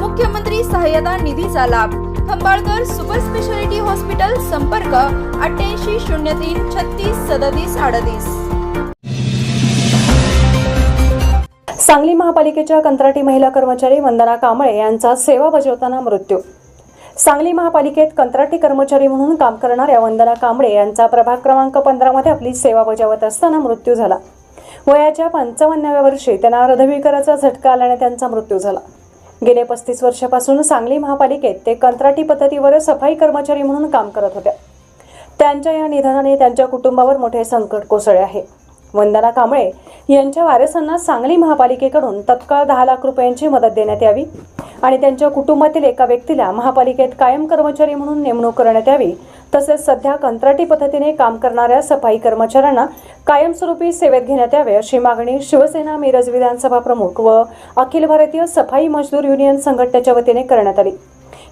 मुख्यमंत्री सहाय्यता निधीचा लाभ. खंबाळकर सुपर स्पेशालिटी हॉस्पिटल संपर्क अठ्ठ्याऐंशी शून्य तीन छत्तीस सदतीस अडतीस. सांगली महापालिकेच्या कंत्राटी महिला कर्मचारी वंदना कांबळे यांचा सेवा बजावताना मृत्यू. सांगली महापालिकेत कंत्राटी कर्मचारी म्हणून काम करणाऱ्या वंदना कांबळे यांचा प्रभाग क्रमांक पंधरामध्ये आपली सेवा बजावत असताना मृत्यू झाला. वयाच्या पंचावन्नाव्या वर्षी त्यांना हृदयविकाराचा झटका आल्याने त्यांचा मृत्यू झाला. गेले पस्तीस वर्षापासून सांगली महापालिकेत ते कंत्राटी पद्धतीवर सफाई कर्मचारी म्हणून काम करत होत्या. त्यांच्या या निधनाने त्यांच्या कुटुंबावर मोठे संकट कोसळले आहे. वंदना कांबळे यांच्या वारसांना सांगली महापालिकेकडून तत्काळ दहा लाख रुपयांची मदत देण्यात यावी आणि त्यांच्या कुटुंबातील एका व्यक्तीला महापालिकेत कायम कर्मचारी म्हणून नेमणूक करण्यात यावी तसेच सध्या कंत्राटी पद्धतीने काम करणाऱ्या सफाई कर्मचाऱ्यांना कायमस्वरूपी सेवेत घेण्यात यावे अशी मागणी शिवसेना मिरज विधानसभा प्रमुख व अखिल भारतीय सफाई मजदूर युनियन संघटनेच्या वतीने करण्यात आली.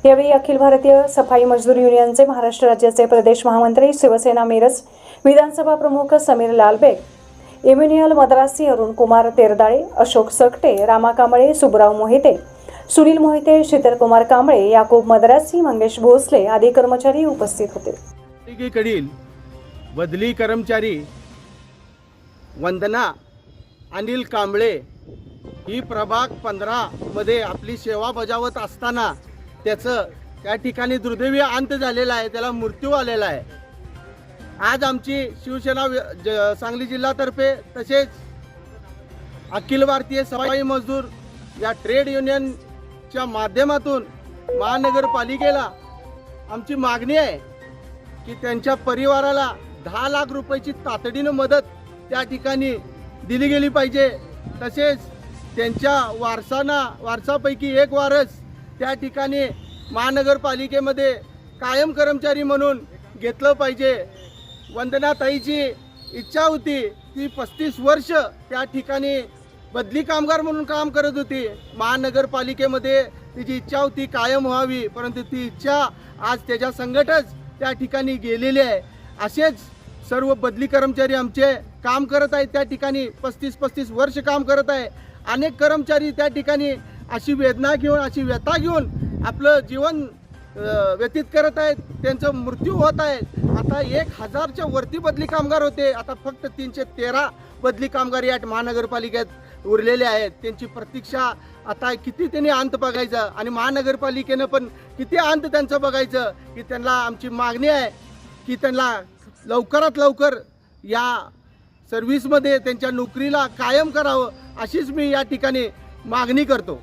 यावेळी अखिल भारतीय सफाई मजदूर युनियनचे महाराष्ट्र राज्याचे प्रदेश महामंत्री शिवसेना मिरज विधानसभा प्रमुख समीर लालबेग इम्युनियल मद्रासी अरुण कुमार तेरदाळे अशोक सकटे रामा कांबळे सुबराव मोहिते सुनील मोहिते शीतलकुमार कांबळे याकूब मद्रासी मंगेश भोसले आदी कर्मचारी उपस्थित होते. बदली कर्मचारी वंदना अनिल कांबळे ही प्रभाग पंधरामध्ये आपली सेवा बजावत असताना त्याचं त्या ठिकाणी दुर्दैवी अंत झालेला आहे त्याला मृत्यू आलेला आहे. आज आमची शिवसेना ज- सांगली जिल्हातर्फे तसेच अखिल भारतीय सफाई मजदूर या ट्रेड युनियन च्या माध्यमातून महानगरपालिकेला आमची मागणी आहे की त्यांच्या परिवाराला दहा लाख रुपयाची तातडीनं मदत त्या ठिकाणी दिली गेली पाहिजे. तसेच त्यांच्या वारसांना वारसापैकी एक वारस त्या ठिकाणी महानगरपालिकेमध्ये कायम कर्मचारी म्हणून घेतलं पाहिजे. वंदनाताईची इच्छा होती ती पस्तीस वर्ष त्या ठिकाणी बदली कामगार म्हणून काम करत होती. महानगरपालिकेमध्ये तिची इच्छा होती कायम व्हावी परंतु ती इच्छा आज त्याच्या संकटच त्या ठिकाणी गेलेली आहे. असेच सर्व बदली कर्मचारी आमचे काम करत आहेत त्या ठिकाणी पस्तीस पस्तीस वर्ष काम करत आहे. अनेक कर्मचारी त्या ठिकाणी अशी वेदना घेऊन अशी व्यथा घेऊन आपलं जीवन व्यतीत करत आहेत. त्यांचं मृत्यू होत आहे. आता एक हजारच्या वरती बदली कामगार होते. आता फक्त तीनशे तेरा बदली कामगार या महानगरपालिकेत उरलेले आहेत. त्यांची प्रतीक्षा आता किती त्यांनी अंत बघायचं आणि महानगरपालिकेनं पण किती अंत त्यांचं बघायचं की त्यांना आमची मागणी आहे की त्यांना लवकरात लवकर या सर्व्हिसमध्ये त्यांच्या नोकरीला कायम करावं अशीच मी या ठिकाणी मागणी करतो.